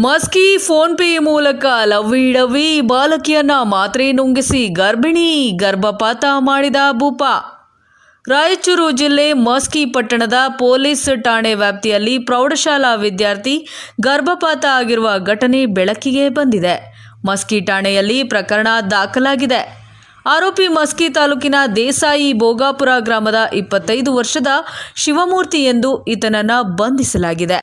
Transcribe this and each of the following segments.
Maski PhonePe ಮೂಲಕ ಲವ್ವಿ ಬಾಲಕಿಯನ್ನ ಮಾತ್ರೆ ನುಂಗಿಸಿ ಗರ್ಭಿಣಿ ಗರ್ಭಪಾತ ಮಾಡಿದ ಭೂಪ. ರಾಯಚೂರು ಜಿಲ್ಲೆ ಮಸ್ಕಿ ಪಟ್ಟಣದ ಪೊಲೀಸ್ ಠಾಣೆ ವ್ಯಾಪ್ತಿಯಲ್ಲಿ ಪ್ರೌಢಶಾಲಾ ವಿದ್ಯಾರ್ಥಿ ಗರ್ಭಪಾತ ಆಗಿರುವ ಘಟನೆ ಬೆಳಕಿಗೆ ಬಂದಿದೆ. ಮಸ್ಕಿ ಠಾಣೆಯಲ್ಲಿ ಪ್ರಕರಣ ದಾಖಲಾಗಿದೆ. ಆರೋಪಿ ಮಸ್ಕಿ ತಾಲೂಕಿನ ದೇಸಾಯಿ ಭೋಗಾಪುರ ಗ್ರಾಮದ ಇಪ್ಪತ್ತೈದು ವರ್ಷದ ಶಿವಮೂರ್ತಿ ಎಂದು ಈತನನ್ನು ಬಂಧಿಸಲಾಗಿದೆ.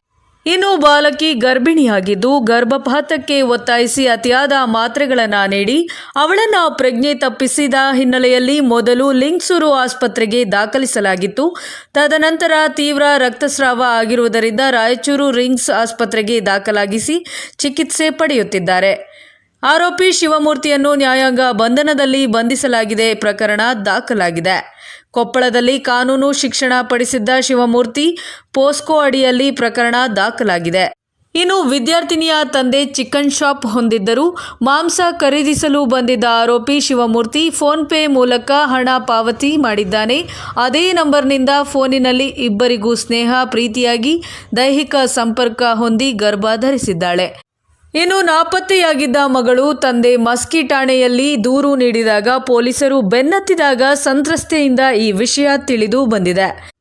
ಇನ್ನು ಬಾಲಕಿ ಗರ್ಭಿಣಿಯಾಗಿದ್ದು ಗರ್ಭಪಾತಕ್ಕೆ ಒತ್ತಾಯಿಸಿ ಅತಿಯಾದ ಮಾತ್ರೆಗಳನ್ನು ನೀಡಿ ಅವಳನ್ನು ಪ್ರಜ್ಞೆ ತಪ್ಪಿಸಿದ ಹಿನ್ನೆಲೆಯಲ್ಲಿ ಮೊದಲು ಲಿಂಗ್ಸೂರು ಆಸ್ಪತ್ರೆಗೆ ದಾಖಲಿಸಲಾಗಿತ್ತು. ತದನಂತರ ತೀವ್ರ ರಕ್ತಸ್ರಾವ ಆಗಿರುವುದರಿಂದ ರಾಯಚೂರು ರಿಂಗ್ಸ್ ಆಸ್ಪತ್ರೆಗೆ ದಾಖಲಾಗಿಸಿ ಚಿಕಿತ್ಸೆ ಪಡೆಯುತ್ತಿದ್ದಾರೆ. ಆರೋಪಿ ಶಿವಮೂರ್ತಿಯನ್ನು ನ್ಯಾಯಾಂಗ ಬಂಧನದಲ್ಲಿ ಬಂಧಿಸಲಾಗಿದೆ. ಪ್ರಕರಣ ದಾಖಲಾಗಿದೆ. ಕೊಪ್ಪಳದಲ್ಲಿ ಕಾನೂನು ಶಿಕ್ಷಣ ಪಡಿಸಿದ್ದ ಶಿವಮೂರ್ತಿ ಪೋಸ್ಕೋ ಅಡಿಯಲ್ಲಿ ಪ್ರಕರಣ ದಾಖಲಾಗಿದೆ. ಇನ್ನು ವಿದ್ಯಾರ್ಥಿನಿಯ ತಂದೆ ಚಿಕನ್ ಶಾಪ್ ಹೊಂದಿದ್ದರು ಮಾಂಸ ಖರೀದಿಸಲು ಬಂದಿದ್ದ ಆರೋಪಿ ಶಿವಮೂರ್ತಿ ಫೋನ್ ಪೇ ಮೂಲಕ ಹಣ ಪಾವತಿ ಮಾಡಿದ್ದಾನೆ. ಅದೇ ನಂಬರ್ನಿಂದ ಫೋನಿನಲ್ಲಿ ಇಬ್ಬರಿಗೂ ಸ್ನೇಹ, ಪ್ರೀತಿಯಾಗಿ ದೈಹಿಕ ಸಂಪರ್ಕ ಹೊಂದಿ ಗರ್ಭ ಧರಿಸಿದ್ದಾಳೆ ಇನ್ನು ನಾಪತ್ತೆಯಾಗಿದ್ದ ಮಗಳು ತಂದೆ ಮಸ್ಕಿ ಠಾಣೆಯಲ್ಲಿ ದೂರು ನೀಡಿದಾಗ ಪೊಲೀಸರು ಬೆನ್ನತ್ತಿದಾಗ ಸಂತ್ರಸ್ತೆಯಿಂದ ಈ ವಿಷಯ ತಿಳಿದು ಬಂದಿದೆ.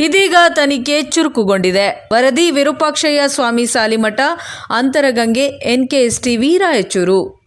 ಇದೀಗ ತನಿಖೆ ಚುರುಕುಗೊಂಡಿದೆ. ವರದಿ ವಿರೂಪಾಕ್ಷಯ್ಯ ಸ್ವಾಮಿ ಸಾಲಿಮಠ, ಅಂತರಗಂಗೆ ಎನ್ಕೆಎಸ್ ಟಿವಿ ರಾಯಚೂರು